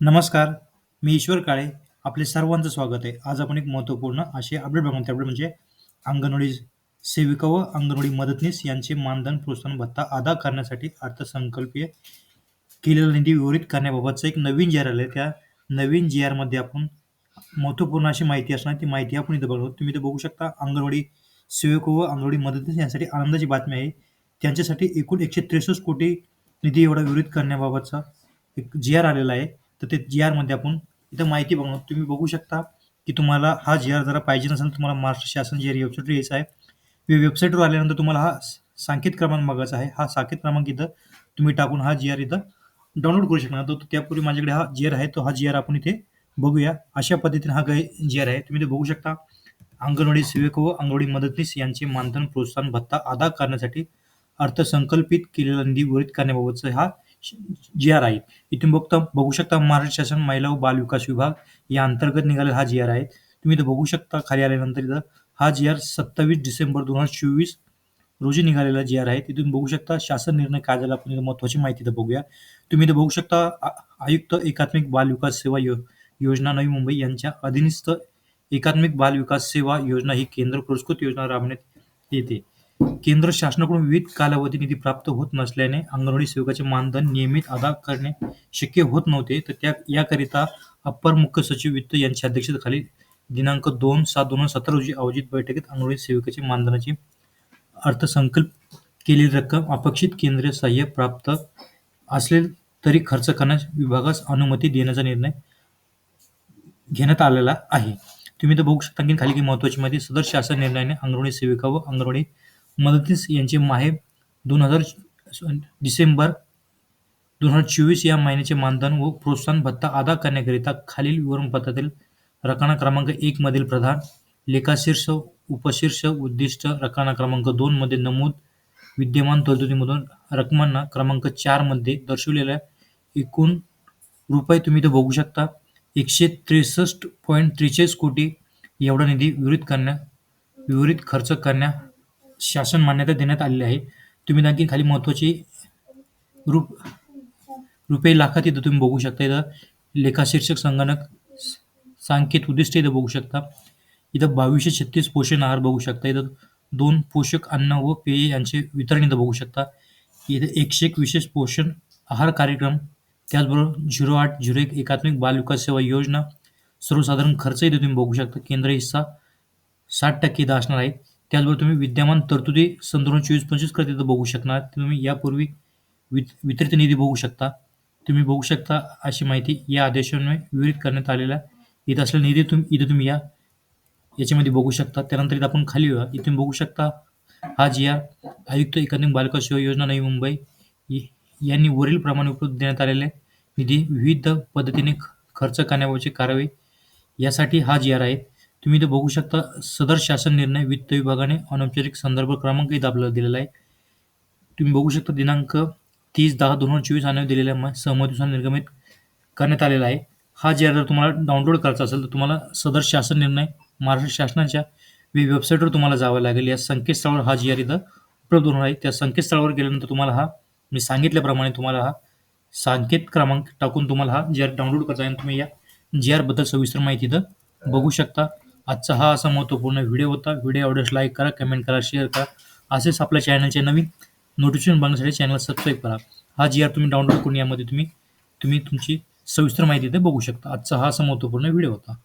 नमस्कार, मी ईश्वर काळे. आपले सर्वांचं स्वागत आहे. आज आपण एक महत्त्वपूर्ण असे अपडेट बघणार आहोत. म्हणजे अंगणवाडी सेविका व अंगणवाडी मदतनीस यांचे मानधन प्रोत्साहन भत्ता अदा करण्यासाठी अर्थसंकल्पीय केलेला निधी वितरित करण्याबाबतचं एक नवीन जी आर आलं आहे. त्या नवीन जी आरमध्ये आपण महत्त्वपूर्ण अशी माहिती असणार ती माहिती आपण इथं बघणार आहोत. तुम्ही इथं बघू शकता अंगणवाडी सेविका व अंगणवाडी मदतनीस यांसाठी आनंदाची बातमी आहे. त्यांच्यासाठी एकूण 163 कोटी निधी एवढा वितरित करण्याबाबतचा एक जी आर आलेला आहे. तर ते जी आरमध्ये आपण इथं माहिती बघणार आहोत. तुम्ही बघू शकता की तुम्हाला हा जी आर जरा पाहिजे नसेल तुम्हाला महाराष्ट्र शासन जी आर वेबसाईटवर यायचं आहे. वेबसाईटवर आल्यानंतर तुम्हाला हा सांकेत क्रमांक बघायचा आहे. हा सांकेत क्रमांक इथं तुम्ही टाकून हा जी आर इथं डाउनलोड करू शकणार. तर त्यापूर्वी माझ्याकडे हा जी आर आहे. तो हा जी आर आपण इथे बघूया. अशा पद्धतीने हा जी आर आहे. तुम्ही ते बघू शकता अंगणवाडी सेवक व अंगणवाडी मदतनीस यांचे मानधन प्रोत्साहन भत्ता अदा करण्यासाठी अर्थसंकल्पित केलेला निधी वरित करण्याबाबतचा हा जी आर आहे. इथून बघता बघू शकता महाराष्ट्र शासन महिला व बाल विकास विभाग या अंतर्गत निघालेला हा जी आर आहे. तुम्ही इथं बघू शकता खाली आल्यानंतर इथं हा जी आर 27 डिसेंबर 2024 रोजी निघालेला जी आर आहे. तिथून बघू शकता शासन निर्णय काय झाला आपण इथं महत्त्वाची माहिती इथं बघूया. तुम्ही इथं बघू शकता आ आयुक्त एकात्मिक बाल विकास सेवा यो योजना नवी मुंबई यांच्या अधीनस्थ एकात्मिक बाल विकास सेवा योजना ही केंद्र पुरस्कृत योजना राबवण्यात येते. केंद्र शासनाकडून विविध कालावधी निधी प्राप्त होत नसल्याने अंगणवाडी सेवकाचे मानधन नियमित अदा करणे शक्य होत नव्हते. तर त्या याकरिता अप्पर मुख्य सचिव वित्त यांच्या अध्यक्षतेखाली दिनांक 2/7/2017 रोजी आयोजित बैठकीत अंगणवाडी सेविकेची मानधनाची अर्थसंकल्प केलेली रक्कम अपेक्षित केंद्रीय सहाय्य प्राप्त असले तरी खर्च करण्यास विभागास अनुमती देण्याचा निर्णय घेण्यात आलेला आहे. तुम्ही तर बघू शकता की खाली की महत्वाची माहिती सदर शासन निर्णयाने अंगणवाडी सेविका व अंगणवाडी मदतीस यांचे माहे 2000 डिसेंबर 2024 या महिन्याचे मानधन व प्रोत्साहन भत्ता अदा करण्याकरिता खालील विवरणपत्रातील रकाना क्रमांक एक मधील प्रधान लेखाशीर्ष उपशीर्ष उद्दिष्ट रकाना क्रमांक दोन मध्ये नमूद विद्यमान तरतुदीमधून रकमांना क्रमांक चारमध्ये दर्शवलेल्या एकूण रुपये तुम्ही इथं बघू शकता. एकशे त्रेसष्ट पॉईंट त्रेचाळीस कोटी एवढा निधी विवरित करण्या विवरित खर्च करण्या शासन मान्यता देण्यात आलेली आहे. तुम्ही आणखी खाली महत्त्वाची रूप रुपये लाखात इथं तुम्ही बघू शकता. इथं लेखाशीर्षक संगणक सांकेत उद्दिष्ट इथं बघू शकता. इथं बावीसशे छत्तीस पोषण आहार बघू शकता. इथं दोन पोषक अन्न व पेय यांचे वितरण इथं बघू शकता. इथे एकशे एक विशेष पोषण आहार कार्यक्रम त्याचबरोबर झिरो आठ झिरो एक एकात्मिक बाल विकास सेवा योजना सर्वसाधारण खर्च इथे तुम्ही बघू शकता. केंद्र हिस्सा साठ टक्के इथं असणार आहे. त्याचबरोबर तुम्ही विद्यमान तरतुदी सन दोन हजार चोवीस पंचवीस करता इथं बघू शकणार. तुम्ही यापूर्वी वि वितरित निधी बघू शकता. तुम्ही बघू शकता अशी माहिती या आदेशान्वये वितरित करण्यात आलेल्या इथं असलेला निधी तुम्ही इथं तुम्ही या याच्यामध्ये बघू शकता. त्यानंतर इथं आपण खाली येऊया. इथून बघू शकता हा जी आयुक्त एकात्मिक बाल सेवा योजना नवी मुंबई यांनी वरील प्रमाणे उपलब्ध देण्यात आलेले निधी विविध पद्धतीने खर्च करण्याबाबतची कारवाई यासाठी हा जी आर आहे. तुम्ही इथं बघू शकता सदर शासन निर्णय वित्त विभागाने अनौपचारिक संदर्भ क्रमांक इथं आपल्याला दिलेला आहे. तुम्ही बघू शकता दिनांक तीस दहा दोन हजार चोवीस आणि दिलेल्या सहमतीनुसार निर्गमित करण्यात आलेला आहे. हा जे आर जर तुम्हाला डाउनलोड करायचा असेल तर तुम्हाला सदर शासन निर्णय महाराष्ट्र शासनाच्या वेबसाईटवर तुम्हाला जावं लागेल. या संकेतस्थळावर हा जी आर इथं उपलब्ध होणार आहे. त्या संकेतस्थळावर गेल्यानंतर तुम्हाला हा मी सांगितल्याप्रमाणे तुम्हाला हा सांकेत क्रमांक टाकून तुम्हाला हा जी आर डाउनलोड करता आहे आणि तुम्ही या जी आरबद्दल सविस्तर माहिती इथं बघू शकता. आजचा हा असा महत्त्वपूर्ण व्हिडिओ होता. व्हिडिओ आवडल्यास लाईक करा, कमेंट करा, शेअर करा. असेच आपल्या चॅनलचे नवीन नोटिफिकेशन बघण्यासाठी चॅनल सबस्क्राईब करा. हा जी आर तुम्ही डाउनलोड करून यामध्ये तुम्ही तुम्ही तुमची सविस्तर माहिती इथे बघू शकता. आजचा हा असा महत्त्वपूर्ण व्हिडिओ होता.